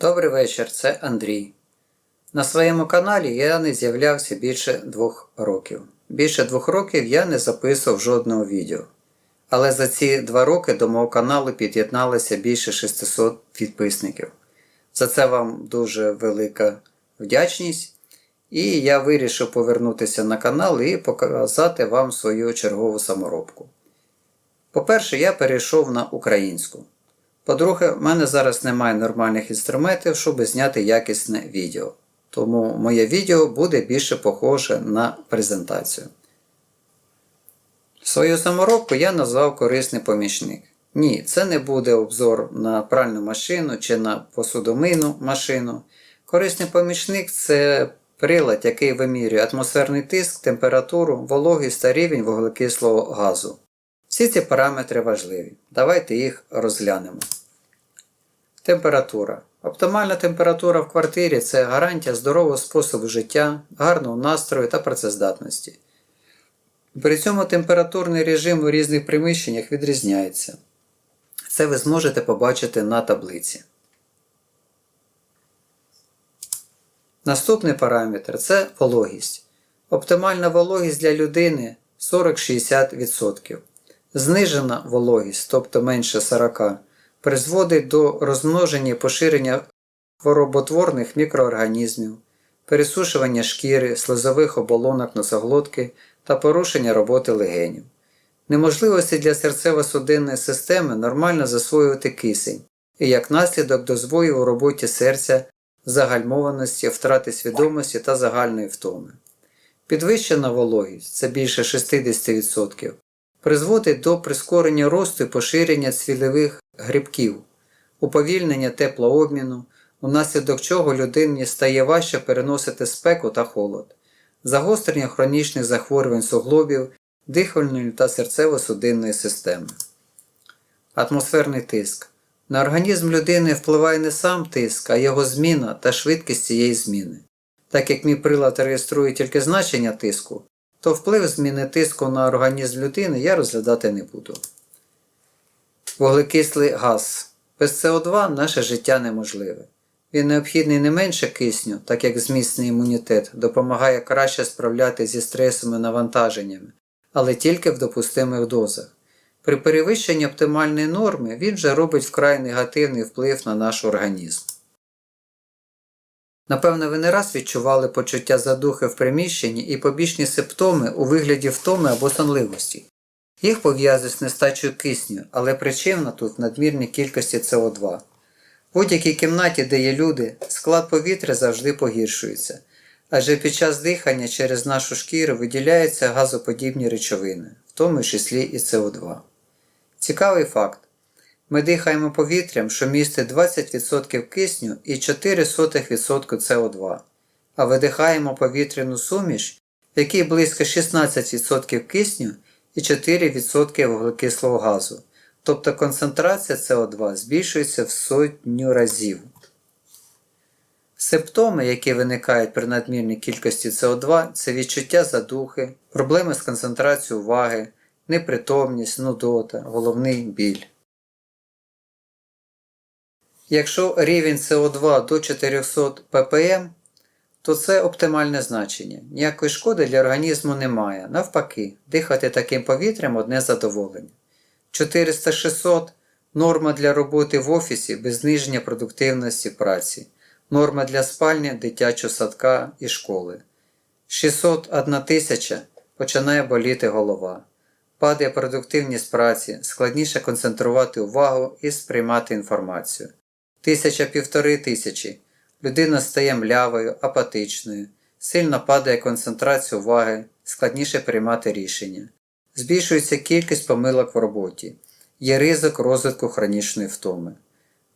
Добрий вечір, це Андрій. На своєму каналі я не з'являвся більше двох років. Більше двох років я не записував жодного відео. Але за ці два роки до мого каналу під'єдналося більше 600 підписників. За це вам дуже велика вдячність. І я вирішив повернутися на канал і показати вам свою чергову саморобку. По-перше, я перейшов на українську. По-друге, в мене зараз немає нормальних інструментів, щоб зняти якісне відео. Тому моє відео буде більше похоже на презентацію. Свою саморобку я назвав корисний помічник. Ні, це не буде обзор на пральну машину чи на посудомийну машину. Корисний помічник це прилад, який вимірює атмосферний тиск, температуру, вологість та рівень вуглекислого газу. Всі ці параметри важливі. Давайте їх розглянемо. Температура. Оптимальна температура в квартирі це гарантія здорового способу життя, гарного настрою та працездатності. При цьому температурний режим у різних приміщеннях відрізняється. Це ви зможете побачити на таблиці. Наступний параметр це вологість. Оптимальна вологість для людини 40-60%. Знижена вологість, тобто менше 40, призводить до розмноження і поширення хвороботворних мікроорганізмів, пересушування шкіри, слизових оболонок носоглотки та порушення роботи легенів. Неможливості для серцево-судинної системи нормально засвоювати кисень і як наслідок до збою у роботі серця, загальмованості, втрати свідомості та загальної втоми. Підвищена вологість це більше 60%, призводить до прискорення росту і поширення цвілевих грибків, уповільнення теплообміну, унаслідок чого людині стає важче переносити спеку та холод, загострення хронічних захворювань суглобів, дихальної та серцево-судинної системи. Атмосферний тиск. На організм людини впливає не сам тиск, а його зміна та швидкість цієї зміни. Так як мій прилад реєструє тільки значення тиску, то вплив зміни тиску на організм людини я розглядати не буду. Вуглекислий газ. Без СО2 наше життя неможливе. Він необхідний не менше кисню, так як зміцний імунітет допомагає краще справлятися зі стресовими навантаженнями, але тільки в допустимих дозах. При перевищенні оптимальної норми він вже робить вкрай негативний вплив на наш організм. Напевно, ви не раз відчували почуття задухи в приміщенні і побічні симптоми у вигляді втоми або сонливості. Їх пов'язують з нестачею кисню, але причина тут в надмірній кількості СО2. В будь-якій кімнаті, де є люди, склад повітря завжди погіршується, адже під час дихання через нашу шкіру виділяються газоподібні речовини, в тому числі і СО2. Цікавий факт. Ми дихаємо повітрям, що містить 20% кисню і 0,04% СО2, а видихаємо повітряну суміш, в якій близько 16% кисню і 4% вуглекислого газу, тобто концентрація СО2 збільшується в сотню разів. Симптоми, які виникають при надмірній кількості СО2, це відчуття задухи, проблеми з концентрацією уваги, непритомність, нудота, головний біль. Якщо рівень СО2 до 400 ppm, то це оптимальне значення. Ніякої шкоди для організму немає. Навпаки, дихати таким повітрям одне задоволення. 400-600 норма для роботи в офісі без зниження продуктивності праці, норма для спальні, дитячого садка і школи. 600 тисяча починає боліти голова. Падає продуктивність праці, складніше концентрувати увагу і сприймати інформацію. Тисяча-півтори тисячі. Людина стає млявою, апатичною, сильно падає концентрація уваги, складніше приймати рішення. Збільшується кількість помилок в роботі, є ризик розвитку хронічної втоми.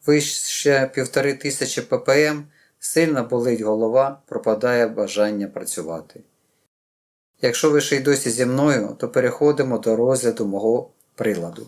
Вище півтори тисячі ppm, сильно болить голова, пропадає бажання працювати. Якщо ви ще й досі зі мною, то переходимо до розгляду мого приладу.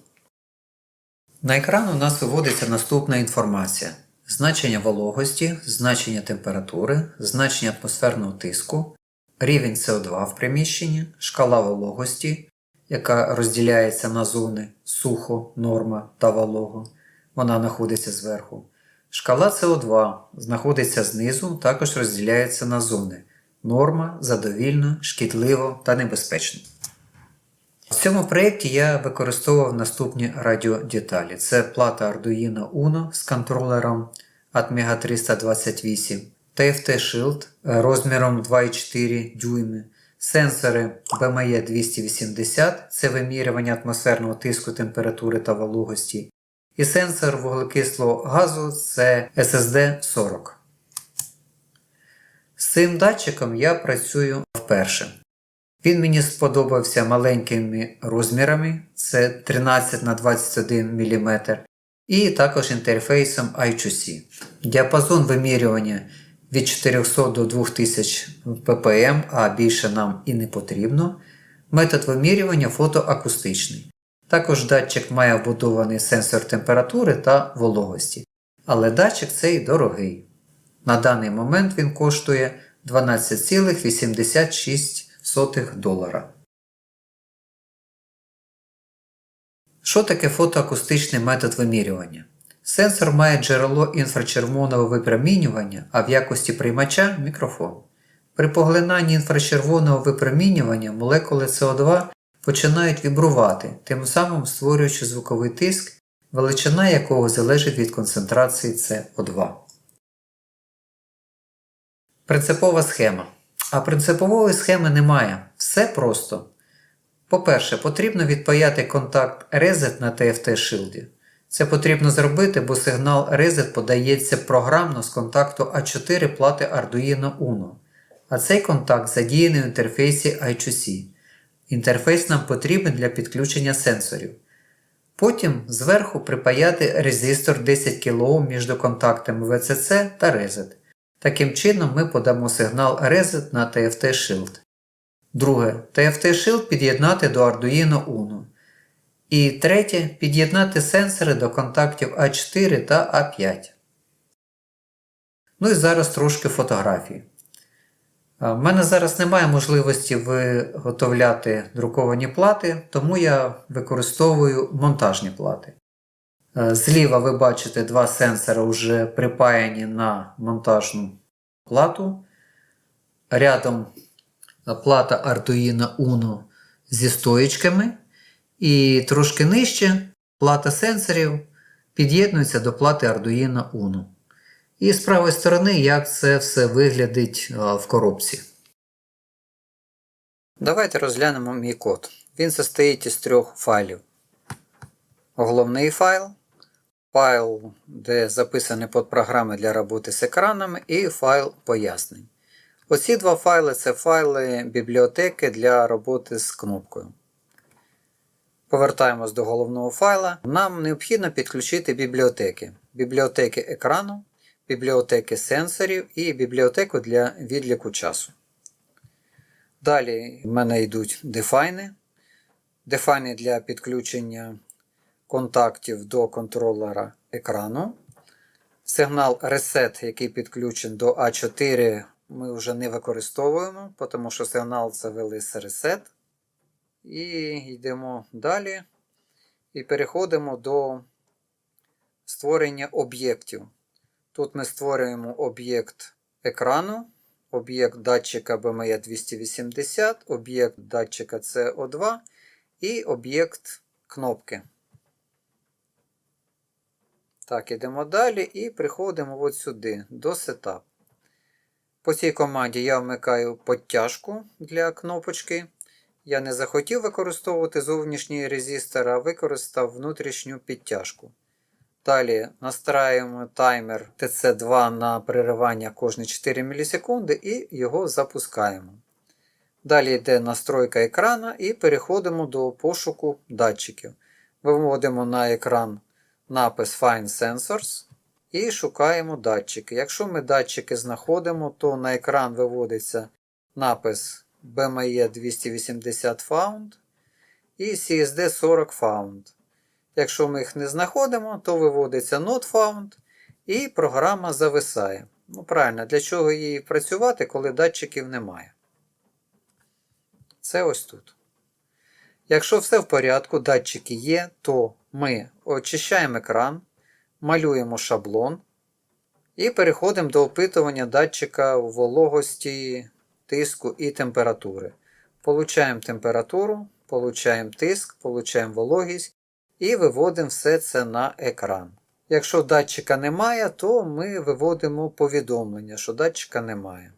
На екран у нас виводиться наступна інформація: значення вологості, значення температури, значення атмосферного тиску, рівень СО2 в приміщенні, шкала вологості, яка розділяється на зони сухо, норма та волого. Вона знаходиться зверху. Шкала СО2 знаходиться знизу, також розділяється на зони норма, задовільно, шкідливо та небезпечно. В цьому проєкті я використовував наступні радіодеталі. Це плата Arduino Uno з контролером Atmega 328, TFT Shield розміром 2,4 дюйми, сенсори BME 280 це вимірювання атмосферного тиску, температури та вологості, і сенсор вуглекислого газу це SSD 40. З цим датчиком я працюю вперше. Він мені сподобався маленькими розмірами, це 13 на 21 мм, і також інтерфейсом I2C. Діапазон вимірювання від 400 до 2000 ppm, а більше нам і не потрібно. Метод вимірювання фотоакустичний. Також датчик має вбудований сенсор температури та вологості. Але датчик цей дорогий. На даний момент він коштує 12,86 долара. Що таке фотоакустичний метод вимірювання? Сенсор має джерело інфрачервоного випромінювання, а в якості приймача мікрофон. При поглинанні інфрачервоного випромінювання молекули СО2 починають вібрувати, тим самим створюючи звуковий тиск, величина якого залежить від концентрації СО2. Принципова схема. А принципової схеми немає. Все просто. По-перше, потрібно відпаяти контакт Reset на TFT Shield. Це потрібно зробити, бо сигнал Reset подається програмно з контакту А4 плати Arduino Uno. А цей контакт задіяний в інтерфейсі I2C. Інтерфейс нам потрібен для підключення сенсорів. Потім зверху припаяти резистор 10 кОм між контактами VCC та Reset. Таким чином ми подамо сигнал Reset на TFT Shield. Друге, TFT Shield під'єднати до Arduino Uno. І третє під'єднати сенсори до контактів А4 та А5. Ну і зараз трошки фотографії. У мене зараз немає можливості виготовляти друковані плати, тому я використовую монтажні плати. Е, Зліва ви бачите два сенсори вже припаяні на монтажну плату. Рядом плата Arduino Uno зі стоїчками. І трошки нижче плата сенсорів під'єднується до плати Arduino Uno. І з правої сторони, як це все виглядить в коробці. Давайте розглянемо мій код. Він состоїть із трьох файлів. Головний файл, файл, де записані подпрограми для роботи з екранами, і файл пояснень. Оці два файли це файли бібліотеки для роботи з кнопкою. Повертаємось до головного файла. Нам необхідно підключити бібліотеки. Бібліотеки екрану, бібліотеки сенсорів і бібліотеку для відліку часу. Далі в мене йдуть дефайни. Дефайни для підключення контактів до контролера екрану. Сигнал Reset, який підключений до А4, ми вже не використовуємо, тому що сигнал це вели з Reset. І йдемо далі. І переходимо до створення об'єктів. Тут ми створюємо об'єкт екрану, об'єкт датчика BME 280, об'єкт датчика CO2 і об'єкт кнопки. Так, ідемо далі і приходимо от сюди, до Setup. По цій команді я вмикаю підтяжку для кнопочки. Я не захотів використовувати зовнішній резистор, а використав внутрішню підтяжку. Далі настраюємо таймер TC2 на переривання кожні 4 мілісекунди і його запускаємо. Далі йде настройка екрана і переходимо до пошуку датчиків. Виводимо на екран напис Find Sensors і шукаємо датчики. Якщо ми датчики знаходимо, то на екран виводиться напис BME 280 Found і CSD 40 Found. Якщо ми їх не знаходимо, то виводиться Not Found і програма зависає. Ну, правильно, для чого їй працювати, коли датчиків немає. Це ось тут. Якщо все в порядку, датчики є, то ми очищаємо екран, малюємо шаблон, І переходимо до опитування датчика вологості, тиску і температури. Получаємо температуру, получаємо тиск, получаємо вологість і виводимо все це на екран. Якщо датчика немає, то ми виводимо повідомлення, що датчика немає.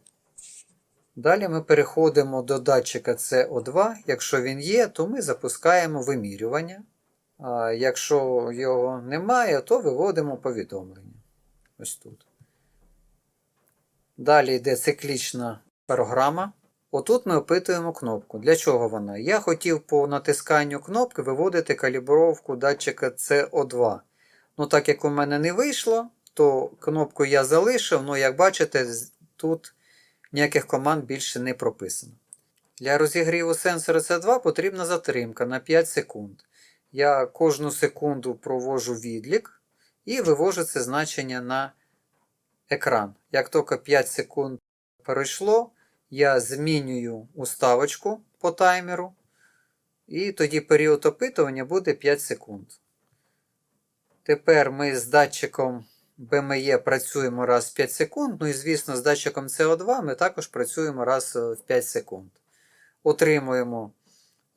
Далі ми переходимо до датчика CO2. Якщо він є, то ми запускаємо вимірювання. Якщо його немає, то виводимо повідомлення. Ось тут. Далі йде циклічна програма. Отут ми опитуємо кнопку. Для чого вона? Я хотів по натисканню кнопки виводити калібровку датчика CO2. Ну, так як у мене не вийшло, то кнопку я залишив, ну, як бачите, тут ніяких команд більше не прописано. Для розігріву сенсора C2 потрібна затримка на 5 секунд. Я кожну секунду провожу відлік і вивожу це значення на екран. Як тільки 5 секунд пройшло, я змінюю уставочку по таймеру, і тоді період опитування буде 5 секунд. Тепер ми з датчиком БМЕ працюємо раз в 5 секунд. Ну і звісно, з датчиком CO2 ми також працюємо раз е, в 5 секунд. Отримуємо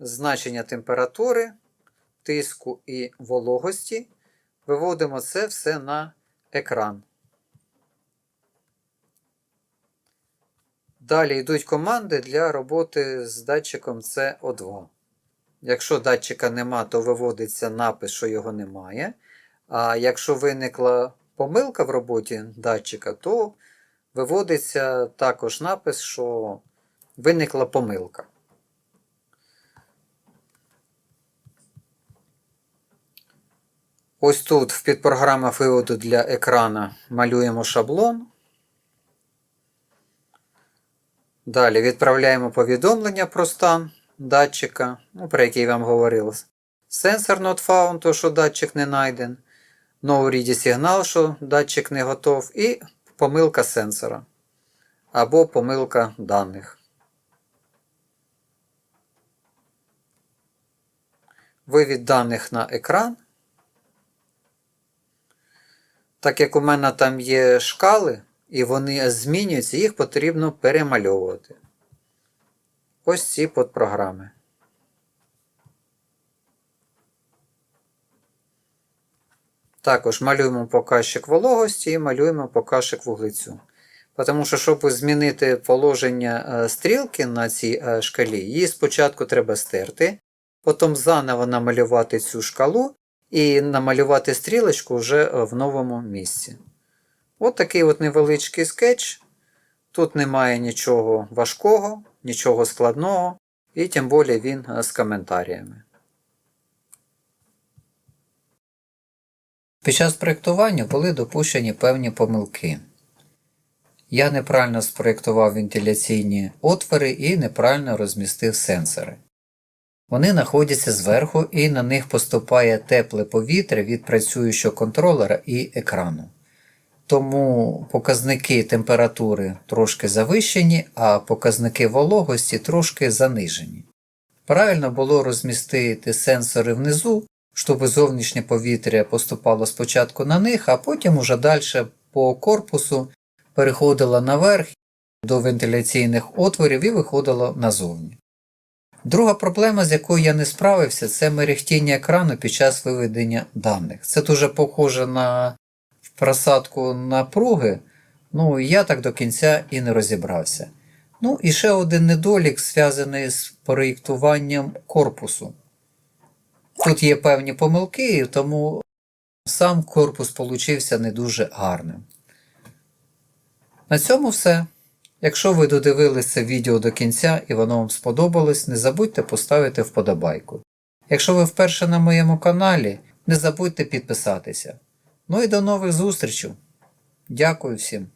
значення температури, тиску і вологості. Виводимо це все на екран. Далі йдуть команди для роботи з датчиком CO2. Якщо датчика нема, то виводиться напис, що його немає. А якщо виникла помилка в роботі датчика, то виводиться також напис, що виникла помилка. Ось тут в підпрограмах виводу для екрана малюємо шаблон. Далі відправляємо повідомлення про стан датчика, ну, про який вам говорив. Сенсор not found, то що датчик не знайден. No ready сигнал, що датчик не готов, і помилка сенсора або помилка даних. Вивід даних на екран. Так як у мене там є шкали, і вони змінюються, їх потрібно перемальовувати. Ось ці подпрограми. Також малюємо показчик вологості і малюємо показчик вуглецю. Тому що, щоб змінити положення е, стрілки на цій е, шкалі, її спочатку треба стерти, потім заново намалювати цю шкалу і намалювати стрілочку вже е, в новому місці. От такий от невеличкий скетч. Тут немає нічого важкого, нічого складного, і тим більше він е, з коментарями. Під час проєктування були допущені певні помилки. Я неправильно спроєктував вентиляційні отвори і неправильно розмістив сенсори. Вони знаходяться зверху і на них поступає тепле повітря від працюючого контролера і екрану. Тому показники температури трошки завищені, а показники вологості трошки занижені. Правильно було розмістити сенсори внизу, щоб зовнішнє повітря поступало спочатку на них, а потім уже далі по корпусу переходило наверх до вентиляційних отворів і виходило назовні. Друга проблема, з якою я не справився, це мерехтіння екрану під час виведення даних. Це дуже похоже на просадку напруги, ну я так до кінця і не розібрався. Ну і ще один недолік, зв'язаний з проєктуванням корпусу. Тут є певні помилки, тому сам корпус получився не дуже гарним. На цьому все. Якщо ви додивилися це відео до кінця і воно вам сподобалось, не забудьте поставити вподобайку. Якщо ви вперше на моєму каналі, не забудьте підписатися. Ну і до нових зустрічей. Дякую всім.